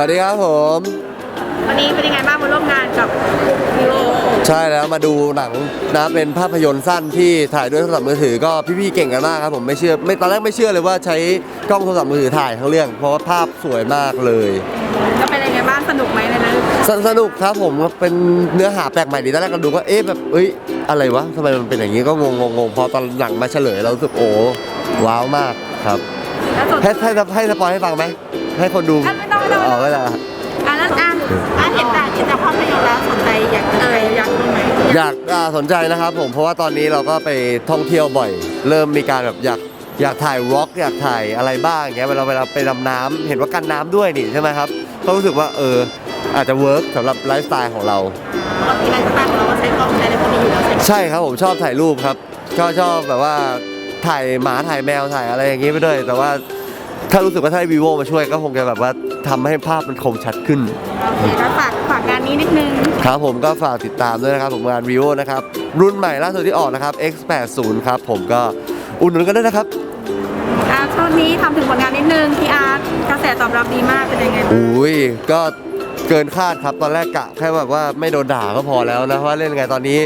วัสดีครับผม วันนี้เป็นยังไงบ้างมาร่วมงานกับวิโอใช่แล้วมาดูหนังนะเป็นภาพยนตร์สั้นที่ถ่ายด้วยโทรศัพท์มือถือก็พี่ๆเก่งกันมากครับผมไม่เชื่อไม่ตอนแรกไม่เชื่อเลยว่าใช้กล้องโทรศัพท์มือถือถ่ายทั้งเรื่อง เพราะว่าภาพสวยมากเลยจะเป็นยังไงบ้างสนุกไหมในนั้นสสนุกครับผมเป็นเนื้อหาแปลกใหม่ดีตอนแรกก็ดูก็เอ๊ะแบบเอ้ยอะไรวะทำไมมันเป็นอย่างนี้ก็งงงงๆพอตอนหลังมาเฉลยเรารู้สึกโอ้ว้าวมากครับแล้วส่วนให้ให้ให้สปอยให้ฟังไหมให้คนดูอะไม่ต้ อ๋อไม่ได้อะแล้วอะอะเห็นแต่เห็นแต่ภาพยนตร์แล้วสนใจอยากเอออยากดูไหมอยากอ่าสนใจนะครับผมเพราะว่าตอนนี้เราก็ไปท่องเที่ยวบ่อย เริ่มมีการแบบอยากอยากถ่ายวอล์กอยากถ่ายอะไรบ้างอย่างเงี้ยเวลาเวลาไปดำน้ำเห็นว่ากันน้ำด้วยนี่ใช่ไหมครับก็รู้สึกว่าเอออาจจะเวิร์กสำหรับไลฟ์สไตล์ของเรา ปกติไลฟ์สไตล์ของเราก็ใช้กล้องใช้อะไรพวกนี้อยู่แล้วใช่ไหมใช่ครับผมชอบถ่ายรูปครับก็ชอบแบบว่าถ่ายหมาถ่ายแมวถ่ายอะไรอย่างงี้ไปด้วยแต่ว่า ถ้ารู้สึกว่าถ้าวีโวมาช่วยก็คงจะแบบว่าทำให้ภาพมันคมชัดขึ้น โอเคก็ฝากฝากงานนี้นิดนึง ครับผมก็ฝากติดตามด้วยนะครับผมงาน vivo นะครับ รุ่นใหม่ล่าสุดที่ออกนะครับ X80 ครับผมก็อุดหนุนกันด้วยนะครับ อะช่วงนี้ทำถึงผลงานนิดนึงพี่อาร์ตกระแสตอบรับดีมากเป็นยังไงบ้างอุ้ยก็เกินคาดครับตอนแรกกะแค่แบบว่าไม่โดนด่าก็พอแล้วนะเพราะว่าเล่นไงตอนนี้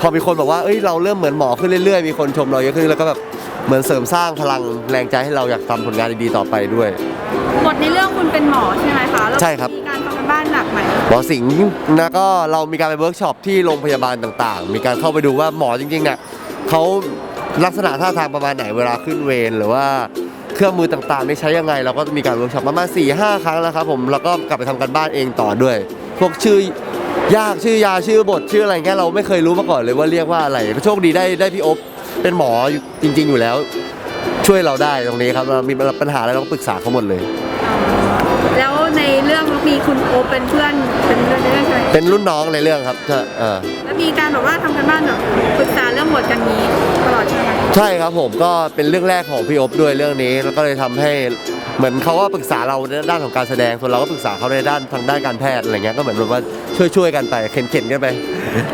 พอมีคนบอกว่าเอ้ยเราเริ่มเหมือนหมอขึ้นเรื่อยๆ มีคนชมเราเยอะขึ้นแล้วก็แบบ เหมือนเสริมสร้างพลังแรงใจให้เราอยากทำผลงานดีๆต่อไปด้วย บทในเรื่องคุณเป็นหมอใช่ไหมคะแล้วใช่ครับ มีการทำกันบ้านหนักไหมหมอสิงห์นะก็เรามีการไปเวิร์กช็อปที่โรงพยาบาลต่างๆ มีการเข้าไปดูว่าหมอจริงๆเนี่ยเขาลักษณะท่าทางประมาณไหนเวลาขึ้นเวรหรือว่าเครื่องมือต่างๆนี่ใช้ยังไง เราก็มีการเวิร์กช็อปประมาณ4ี่ห้าครั้งแล้วครับผมแล้วก็กลับไปทำกันบ้านเองต่อด้วย พวกชื่อยากชื่อยาชื่อบทชื่ออะไรเงี้ยเราไม่เคยรู้มาก่อนเลยว่าเรียกว่าอะไรก็โชคดีได้ได้พี่อบ เป็นหมออยู่จริง ๆ อยู่แล้ว ช่วยเราได้ตรงนี้ครับเรามีปัญหาอะไรเราก็ปรึกษาเขาหมดเลย แล้วในเรื่องมีคุณโอคเป็นเพื่อนเป็นเพื่อนในเรื่องใช่ไหมเป็นรุ่นน้องในเรื่องครับจะเออแล้วมีการแบบว่าทำกันบ้านแบบปรึกษาเรื่องบทกันนี้ตลอดใช่ไหมใช่ครับผมก็เป็นเรื่องแรกของพี่อบด้วยเรื่องนี้แล้วก็เลยทำให้ เหมือนเขาก็ปรึกษาเราในด้านของการแสดงส่วนเราก็ปรึกษาเขาในด้านทางด้านการแพทย์อะไรเงี้ยก็เหมือนแบบว่าช่วยช่วยๆกันไปเข็นเข็นๆกันไป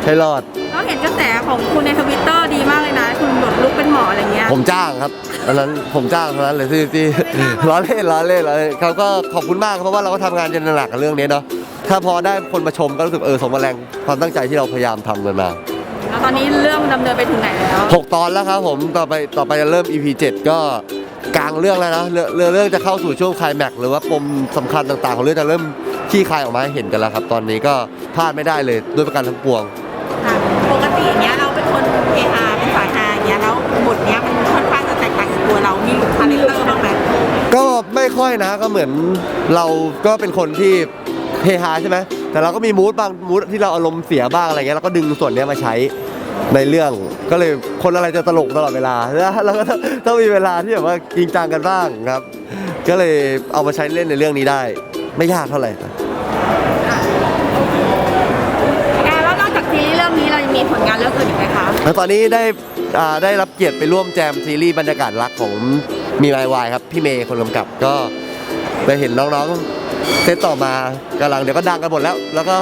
ให้รอด เราเห็นกระแสของคุณในทวิตเตอร์ดีมากเลยนะ คุณบทลุกเป็นหมออะไรเงี้ย ผมจ้างครับอันนั้นผมจ้างเท่านั้นเลยที่ที่ ล้อเล่นล้อเล่นล้อเล่นเขาก็ขอบคุณมากเพราะว่าเราก็ทำงานจนหนักกับเรื่องนี้เนาะถ้าพอได้คนมาชมก็รู้สึกเออสมแรงความตั้งใจที่เราพยายามทำกันมา แล้วตอนนี้เรื่องดำเนินไปถึงไหนแล้วหกตอนแล้วครับผมต่อไปต่อไปจะเริ่ม EP 7 ก็ กลางเรื่องแล้วนะเรื่องเรื่องเรื่องจะเข้าสู่ช่วงไคลแม็กซ์หรือว่าปมสำคัญต่างๆ ของเรื่องจะเริ่มขี้คายออกมาให้เห็นกันแล้วครับ ตอนนี้ก็พลาดไม่ได้เลยด้วยประการทั้งปวงค่ะปกติเนี้ยเราเป็นคนเออาเป็นสายฮาเนี้ยแล้วบทเนี้ยมันค่อนข้างจะแตกต่างจากตัวเรามีคาแรคเตอร์บ้างไหมก็ไม่ค่อยนะก็เหมือนเราก็เป็นคนที่เฮฮาใช่ไหมแต่เราก็มีมูดบางมูดที่เราอารมณ์เสียบ้างอะไรเงี้ยเราก็ดึงส่วนเนี้ยมาใช้ ในเรื่องก็เลยคนอะไรจะตลกตลอดเวลาแล้วเราก็ต้องต้องมีเวลาที่แบบว่าจริงจังกันบ้างครับ ก็เลยเอามาใช้เล่นในเรื่องนี้ได้ ไม่ยากเท่าไหร่ครับแอร์แล้วนอกจากซีรีส์เรื่องนี้เรายังมีผลงานเรื่องอื่นอีกไหมคะ แล้วตอนนี้ได้อ่าได้รับเกียรติไปร่วมแจมซีรีส์บรรยากาศรักของมีไมวายครับ พี่เมย์คนกำกับก็ไปเห็นน้องๆเซตต่อมากำลังเดี๋ยวก็ดังกันหมดแล้ว แล้วก็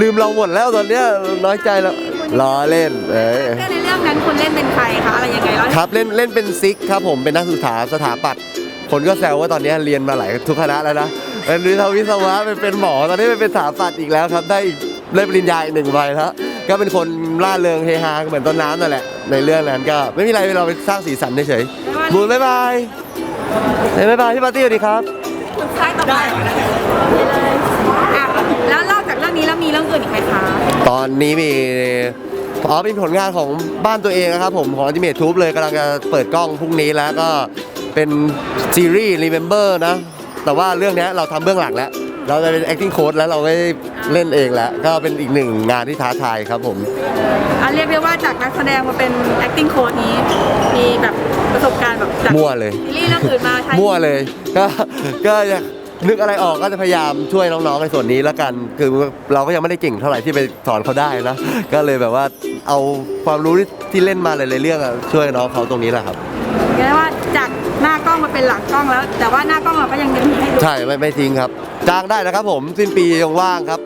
ลืมเราหมดแล้วตอนเนี้ยน้อยใจแล้ว ล้อเล่นเออเรื่องในเรื่องนั้นคุณเล่นเป็นใครคะอะไรยังไงแล้วครับเล่นเล่นเป็นซิกครับผมเป็นนักศึกษาสถาปัตย์คนก็แซวว่าตอนนี้เรียนมาหลายทุกคณะแล้วนะเป็นวิทยาวิศวะเป็นเป็นหมอตอนนี้เป็นสถาปัตย์อีกแล้วครับ ได้อีกได้ปริญญาอีกหนึ่งใบแล้วก็เป็นคนร่าเริงเฮฮาเหมือนต้นน้ำนั่นแหละในเรื่องนั้นก็ไม่มีอะไรเราไปสร้างสีสันเฉยๆบูนบ๊ายบายเฮ้ยบ๊ายบายพี่ปาร์ตี้สวัสดีครับใช่ต่อไปอะแล้วนอกจากเรื่องนี้แล้วมีเรื่องอื่นอีกไหมคะ ตอนนี้มี อ๋อเป็นผลงานของบ้านตัวเองนะครับผมของ Ultimate Tube เลยกำลังจะเปิดกล้องพรุ่งนี้แล้วก็เป็นซีรีส์ Remember นะ แต่ว่าเรื่องเนี้ยเราทำเบื้องหลังแล้ว เราจะเป็น acting coach แล้วเราไม่เล่นเองแล้ว ก็เป็นอีกหนึ่งงานที่ท้าทายครับผม อะเรียกได้ว่าจากนักแสดงมาเป็น acting coach นี้ มีแบบประสบการณ์แบบจากมั่วเลย ซีรีส์เรื่องอื่นมาใช้มั่วเลย ก็ก็อยาก นึกอะไรออกก็จะพยายามช่วยน้องๆในส่วนนี้แล้วกัน คือเราก็ยังไม่ได้เก่งเท่าไหร่ที่ไปสอนเขาได้นะก็เลยแบบว่าเอาความรู้ที่ที่เล่นมาหลายๆเรื่องอะช่วยน้องเขาตรงนี้แหละครับเรียกได้ว่าจากหน้ากล้องมาเป็นหลังกล้องแล้ว แต่ว่าหน้ากล้องเราก็ยังยังมีให้ดู ใช่ไม่ไม่ทิ้งครับจ้างได้นะครับผมสิ้นปียังว่างครับ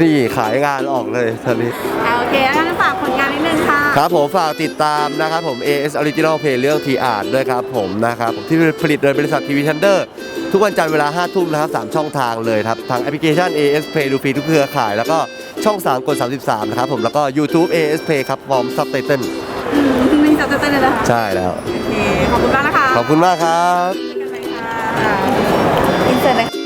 นี่ขายงานออกเลยทะเลอ่าโอเคแล้วงั้นฝากผลงานนิดนึงค่ะ ครับผมฝากติดตามนะครับผม AS Original Play เรื่องทีอาร์ด้วยครับผมนะครับผมที่ผลิตโดยบริษัททีวีทันเดอร์ทุกวันจันทร์เวลา 5 ทุ่มนะครับ 3 ช่องทางเลยครับ ทางแอปพลิเคชัน AS Play ดูฟรีทุกเครือข่าย แล้วก็ช่อง 3 กด 33 นะครับผม แล้วก็ YouTube AS Play ครับพร้อมซับไตเติลอืมมีจัดเต้นเลยนะคะใช่แล้ว โอเค ขอบคุณมากนะคะขอบคุณมากครับกันเลยค่ะอินเสิร์ตเลย